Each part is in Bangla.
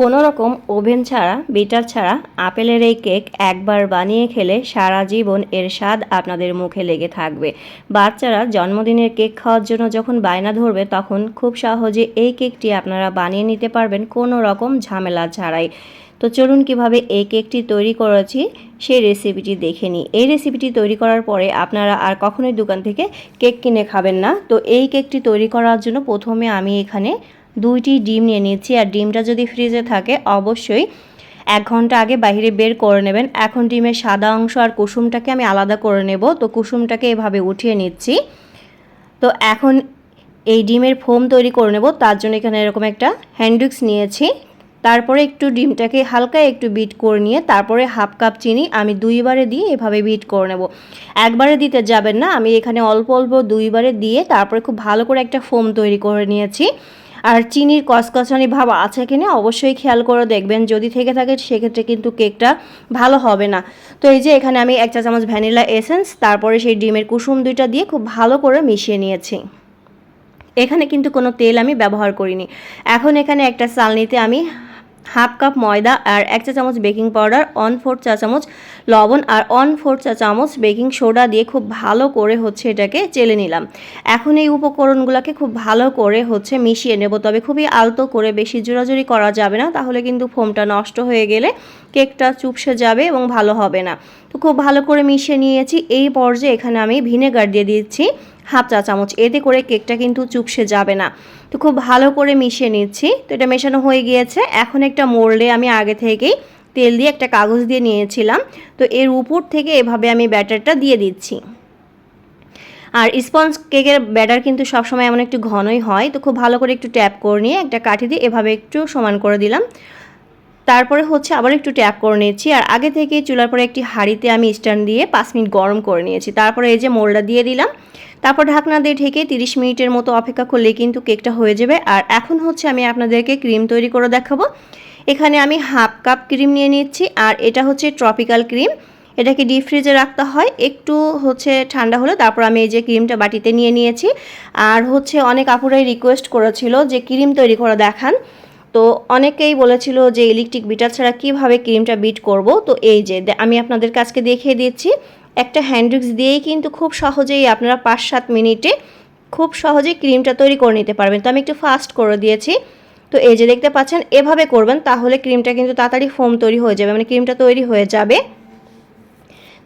কোনো রকম ওভেন ছাড়া, বিটার ছাড়া আপেলের এই কেক একবার বানিয়ে খেলে সারা জীবন এর স্বাদ আপনাদের মুখে লেগে থাকবে। বাচ্চারা জন্মদিনের কেক খাওয়ার জন্য যখন বায়না ধরবে, তখন খুব সহজে এই কেকটি আপনারা বানিয়ে নিতে পারবেন কোনো রকম ঝামেলা ছাড়াই। তো চলুন কীভাবে এই কেকটি তৈরি করেছি, সেই রেসিপিটি দেখে নিই। এই রেসিপিটি তৈরি করার পরে আপনারা আর কখনোই দোকান থেকে কেক কিনে খাবেন না। তো এই কেকটি তৈরি করার জন্য প্রথমে আমি এখানে দুইটি ডিম নিয়ে নিচ্ছি আর ডিমটা যদি ফ্রিজে থাকে, অবশ্যই এক ঘণ্টা আগে বাইরে বের করে নেবেন। এখন ডিমের সাদা অংশ আর কুসুমটাকে আমি আলাদা করে নেব। তো কুসুমটাকে এভাবে উঠিয়ে নিচ্ছি। তো এখন এই ডিমের ফোম তৈরি করে নেব। তার জন্য এখানে এরকম একটা হ্যান্ডউইক্স নিয়েছি। তারপরে একটু ডিমটাকে হালকা একটু বিট করে নিয়ে তারপরে হাফ কাপ চিনি আমি দুইবারে দিয়ে এভাবে বিট করে নেব। একবারে দিতে যাবেন না। আমি এখানে অল্প অল্প দুইবারে দিয়ে তারপরে খুব ভালো করে একটা ফোম তৈরি করে নিয়েছি। আর চিনির কসকসানি ভাব আছে কি না অবশ্যই খেয়াল করে দেখবেন। যদি থেকে থাকে, সেক্ষেত্রে কিন্তু কেকটা ভালো হবে না। তো এই যে এখানে আমি এক চা চামচ ভ্যানিলা এসেন্স, তারপরে সেই ডিমের কুসুম দুইটা দিয়ে খুব ভালো করে মিশিয়ে নিয়েছি। এখানে কিন্তু কোনো তেল আমি ব্যবহার করিনি। এখন এখানে একটা চালনিতে আমি হাফ কাপ ময়দা আর এক চা চামচ বেকিং পাউডার অন ফোর চা চামচ লবণ আর অন ফোর চা চামচ বেকিং সোডা দিয়ে খুব ভালো করে হচ্ছে এটাকে চেলে নিলাম। এখন এই উপকরণগুলোকে খুব ভালো করে হচ্ছে মিশিয়ে নেব। তবে খুবই আলতো করে বেশি জোরাজুরি করা যাবে না, তাহলে কিন্তু ফোমটা নষ্ট হয়ে গেলে কেকটা চুপসে যাবে এবং ভালো হবে না। তো খুব ভালো করে মিশিয়ে নিয়েছি। এই পর্যায়ে এখানে আমি ভিনেগার দিয়ে দিচ্ছি। হাফ চা চামচ। এতে করে কেকটা কিন্তু চুপসে যাবে না। তো খুব ভালো করে মিশিয়ে নিচ্ছি। তো এটা মেশানো হয়ে গিয়েছে। এখন একটা মোল্ডে আমি আগে থেকেই তেল দিয়ে একটা কাগজ দিয়ে নিয়েছিলাম। তো এর উপর থেকে এভাবে আমি ব্যাটারটা দিয়ে দিচ্ছি। আর স্পঞ্জ কেকের ব্যাটার কিন্তু সবসময় এমন একটু ঘনই হয়। তো খুব ভালো করে একটু ট্যাপ করে নিয়ে একটা কাঠি দিয়ে এভাবে একটু সমান করে দিলাম। তারপরে হচ্ছে আবার একটু ট্যাপ করে নিয়েছি আর আগে থেকে চুলার পরে একটি হাঁড়িতে আমি স্ট্যান্ড দিয়ে পাঁচ মিনিট গরম করে নিয়েছি। তারপরে এই যে মোলটা দিয়ে দিলাম। তারপর ঢাকনা দিয়ে ঢেকে তিরিশ মিনিটের মতো অপেক্ষা করলে কিন্তু কেকটা হয়ে যাবে। আর এখন হচ্ছে আমি আপনাদেরকে ক্রিম তৈরি করে দেখাবো। এখানে আমি হাফ কাপ ক্রিম নিয়ে নিচ্ছি। আর এটা হচ্ছে ট্রপিক্যাল ক্রিম। এটাকে ডিপ ফ্রিজে রাখতে হয়। একটু হচ্ছে ঠান্ডা হলে তারপর আমি এই যে ক্রিমটা বাটিতে নিয়ে নিয়েছি। আর হচ্ছে অনেক আপুরাই রিকোয়েস্ট করেছিল যে ক্রিম তৈরি করে দেখান। তো অনেকেই বলেছিল যে ইলেকট্রিক বিটার ছাড়া কীভাবে ক্রিমটা বিট করব? তো এই যে আমি আপনাদের কাছকে দেখিয়ে দিচ্ছি। একটা হ্যান্ডরিক্স দিয়েই কিন্তু খুব সহজেই আপনারা পাঁচ সাত মিনিটে খুব সহজেই ক্রিমটা তৈরি করে নিতে পারবেন। তো আমি একটু ফাস্ট করে দিয়েছি। তো এই যে দেখতে পাচ্ছেন, এভাবে করবেন, তাহলে ক্রিমটা কিন্তু তাড়াতাড়ি ফোম তৈরি হয়ে যাবে মানে ক্রিমটা তৈরি হয়ে যাবে।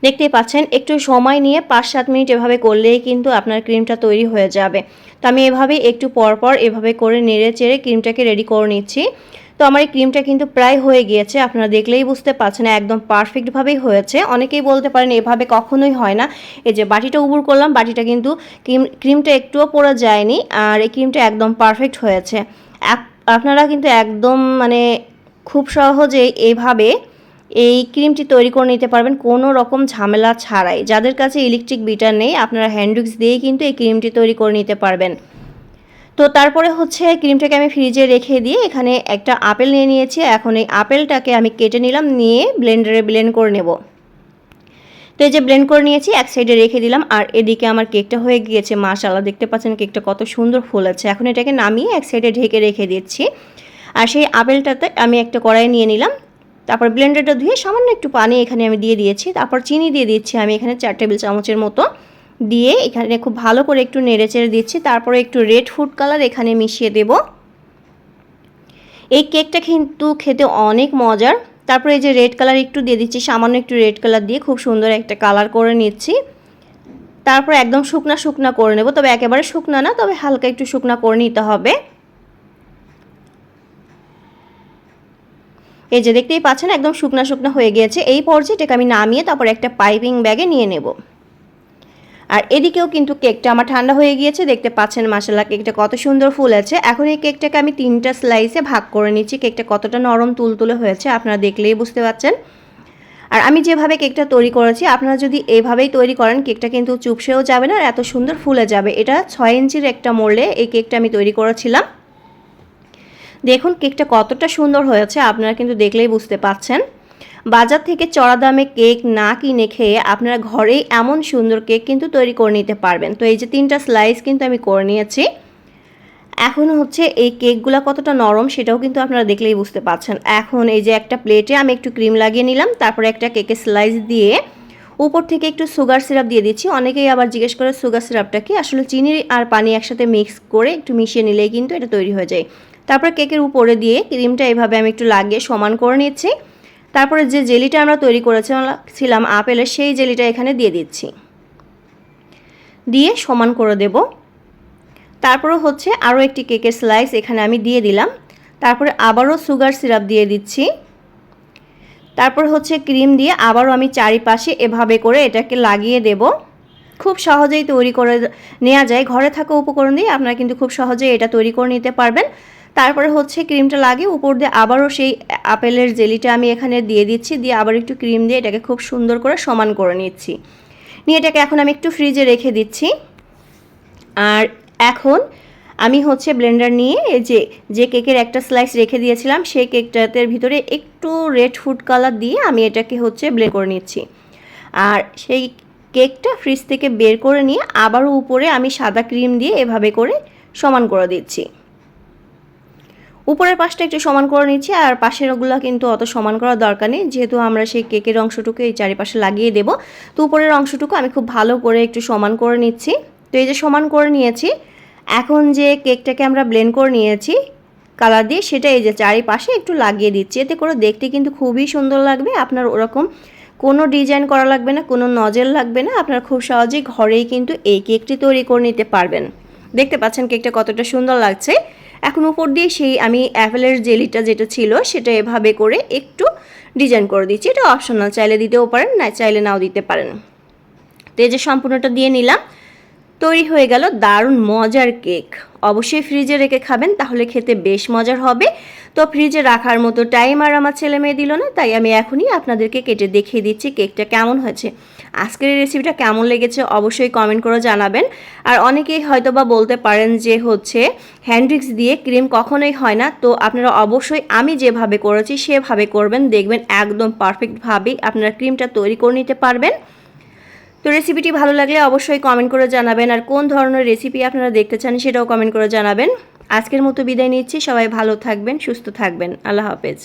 দেখতেই পাচ্ছেন, একটু সময় নিয়ে পাঁচ সাত মিনিট এভাবে করলেই কিন্তু আপনার ক্রিমটা তৈরি হয়ে যাবে। তো আমি এভাবে একটু পরপর এভাবে করে নেড়ে চেড়ে ক্রিমটাকে রেডি করে নিচ্ছি। তো আমার এই ক্রিমটা কিন্তু প্রায় হয়ে গিয়েছে, আপনারা দেখলেই বুঝতে পারছেন একদম পারফেক্টভাবেই হয়েছে। অনেকেই বলতে পারেন, এভাবে কখনোই হয় না। এই যে বাটিটা উবুর করলাম, বাটিটা কিন্তু ক্রিম, ক্রিমটা একটুও পড়ে যায়নি, আর এই ক্রিমটা একদম পারফেক্ট হয়েছে। আপনারা কিন্তু একদম মানে খুব সহজেই এইভাবে এই ক্রিমটি তৈরি করে নিতে পারবেন কোনো রকম ঝামেলা ছাড়াই। যাদের কাছে ইলেকট্রিক বিটার নেই, আপনারা হ্যান্ডউইক্স দিয়েই কিন্তু এই ক্রিমটি তৈরি করে নিতে পারবেন। তো তারপরে হচ্ছে ক্রিমটাকে আমি ফ্রিজে রেখে দিয়ে এখানে একটা আপেল নিয়ে নিয়েছি। এখন এই আপেলটাকে আমি কেটে নিলাম, নিয়ে ব্লেন্ডারে ব্লেন্ড করে নেব। তো এই যে ব্লেন্ড করে নিয়েছি, এক সাইডে রেখে দিলাম, আর এদিকে আমার কেকটা হয়ে গিয়েছে মাশাল্লাহ দেখতে পাচ্ছেন কেকটা কত সুন্দর ফুলেছে। এখন এটাকে নামিয়ে এক সাইডে ঢেকে রেখে দিচ্ছি। আর সেই আপেলটাতে আমি একটা কড়াই নিয়ে নিলাম তারপর ব্লেন্ডারটা ধুয়ে সামান্য একটু পানি এখানে আমি দিয়ে দিয়েছি। তারপর চিনি দিয়ে দিচ্ছি আমি এখানে চার টেবিল চামচের মতো। দিয়ে এখানে খুব ভালো করে একটু নেড়ে চেড়ে দিচ্ছি। তারপরে একটু রেড ফুড কালার এখানে মিশিয়ে দেব। এই কেকটা কিন্তু খেতে অনেক মজার। তারপরে এই যে রেড কালার একটু দিয়ে দিচ্ছি, সামান্য একটু রেড কালার দিয়ে খুব সুন্দর একটা কালার করে নিচ্ছি। তারপর একদম শুকনা শুকনা করে নেব, তবে একেবারে শুকনা না, তবে হালকা একটু শুকনা করে নিতে হবে। এই যে দেখতেই পাচ্ছেন, একদম শুকনা শুকনা হয়ে গিয়েছে। এই পর্যায়েটাকে আমি নামিয়ে তারপর একটা পাইপিং ব্যাগে নিয়ে নেব। আর এদিকেও কিন্তু কেকটা আমার ঠান্ডা হয়ে গিয়েছে, দেখতে পাচ্ছেন মাসাল্লা কেকটা কত সুন্দর ফুল আছে এখন এই কেকটাকে আমি তিনটা স্লাইসে ভাগ করে নিচ্ছি, কেকটা কতটা নরম তুলতুলে হয়েছে আপনারা দেখলেই বুঝতে পারছেন আর আমি যেভাবে কেকটা তৈরি করেছি, আপনারা যদি এইভাবেই তৈরি করেন, কেকটা কিন্তু চুপসেও যাবে না আর এত সুন্দর ফুলে যাবে। এটা ছয় ইঞ্চির একটা মোড়লে এই কেকটা আমি তৈরি করেছিলাম। দেখুন, কেকটা কতটা সুন্দর হয়েছে, আপনারা কিন্তু দেখলেই বুঝতে পাচ্ছেন বাজার থেকে চড়া দামে কেক না কিনে খেয়ে আপনারা ঘরেই এমন সুন্দর কেক কিন্তু তৈরি করে নিতে পারবেন। তো এই যে তিনটা স্লাইস কিন্তু আমি করে নিয়েছি। এখন হচ্ছে এই কেকগুলো কতটা নরম সেটাও কিন্তু আপনারা দেখলেই বুঝতে পারছেন। এখন এই যে একটা প্লেটে আমি একটু ক্রিম লাগিয়ে নিলাম, তারপরে একটা কেকের স্লাইস দিয়ে উপর থেকে একটু সুগার সিরাপ দিয়ে দিচ্ছি। অনেকেই আবার জিজ্ঞেস করে সুগার সিরাপটা কি? আসলে চিনি আর পানি একসাথে মিক্স করে একটু মিশিয়ে নিলেই কিন্তু এটা তৈরি হয়ে যায়। তারপরে কেকের উপরে দিয়ে ক্রিমটা এভাবে আমি একটু লাগিয়ে সমান করে নিচ্ছি। তারপরে যে জেলিটা আমরা তৈরি করেছিলাম আপেলের, সেই জেলিটা এখানে দিয়ে দিচ্ছি। দিয়ে সমান করে দেব। তারপরে হচ্ছে আরও একটি কেকের স্লাইস এখানে আমি দিয়ে দিলাম। তারপরে আবারও সুগার সিরাপ দিয়ে দিচ্ছি। তারপর হচ্ছে ক্রিম দিয়ে আবারও আমি চারিপাশে এভাবে করে এটাকে লাগিয়ে দেব। খুব সহজেই তৈরি করে নেওয়া যায়। ঘরে থাকা উপকরণ দিয়ে আপনারা কিন্তু খুব সহজেই এটা তৈরি করে নিতে পারবেন। তারপরে হচ্ছে ক্রিমটা লাগিয়ে উপর দিয়ে আবারও সেই আপেলের জেলিটা আমি এখানে দিয়ে দিচ্ছি। দিয়ে আবার একটু ক্রিম দিয়ে এটাকে খুব সুন্দর করে সমান করে নিচ্ছি। নিয়ে এটাকে এখন আমি একটু ফ্রিজে রেখে দিচ্ছি। আর এখন আমি হচ্ছে ব্লেন্ডার নিয়ে এই যে যে কেকের একটা স্লাইস রেখে দিয়েছিলাম, সেই কেকটাতে ভিতরে একটু রেড ফুড কালার দিয়ে আমি এটাকে হচ্ছে ব্লেন্ড করে নিচ্ছি। আর সেই কেকটা ফ্রিজ থেকে বের করে নিয়ে আবারও উপরে আমি সাদা ক্রিম দিয়ে এভাবে করে সমান করে দিচ্ছি। উপরের পাশটা একটু সমান করে নিচ্ছি, আর পাশের ওগুলো কিন্তু অত সমান করার দরকার নেই, যেহেতু আমরা সেই কেকের অংশটুকু এই চারিপাশে লাগিয়ে দেব। তো উপরের অংশটুকু আমি খুব ভালো করে একটু সমান করে নিচ্ছি। তো এই যে সমান করে নিয়েছি এখন যে কেকটাকে আমরা ব্লেন্ড করে নিয়েছি কালার দিয়ে সেটা এই যে চারিপাশে একটু লাগিয়ে দিচ্ছি। এতে করে দেখতে কিন্তু খুবই সুন্দর লাগবে। আপনার ওরকম কোনো ডিজাইন করা লাগবে না, কোনো নজেল লাগবে না। আপনারা খুব সহজেই ঘরেই কিন্তু এই কেকটি তৈরি করে নিতে পারবেন। দেখতে পাচ্ছেন কেকটা কতটা সুন্দর লাগছে। এখন উপর দিয়ে সেই আমি অ্যাপেলের জেলিটা যেটা ছিল, সেটা এভাবে করে একটু ডিজাইন করে দিচ্ছি। এটা অপশনাল চাইলে দিতেও পারেন, না, চাইলে নাও দিতে পারেন। তো এই যে সম্পূর্ণটা দিয়ে নিলাম। তৈরি হয়ে গেল দারুণ মজার কেক। অবশ্যই ফ্রিজে রেখে খাবেন, তাহলে খেতে বেশ মজার হবে। তো ফ্রিজে রাখার মতো টাইম আর আমার ছেলে মেয়ে দিল না, তাই আমি এখনই আপনাদেরকে কেটে দেখিয়ে দিচ্ছি কেকটা কেমন হয়েছে। আজকের এই রেসিপিটা কেমন লেগেছে অবশ্যই কমেন্ট করে জানাবেন। আর অনেকেই হয়তো বা বলতে পারেন যে হচ্ছে হ্যান্ড্রিক্স দিয়ে ক্রিম কখনোই হয় না। তো আপনারা অবশ্যই আমি যেভাবে করেছি সেভাবে করবেন, দেখবেন একদম পারফেক্টভাবেই আপনারা ক্রিমটা তৈরি করে নিতে পারবেন। তো রেসিপিটি ভালো লাগলে অবশ্যই কমেন্ট করে জানাবেন। আর কোন ধরনের রেসিপি আপনারা দেখতে চান সেটাও কমেন্ট করে জানাবেন। আজকের মতো বিদায় নিচ্ছি। সবাই ভালো থাকবেন, সুস্থ থাকবেন। আল্লাহ হাফেজ।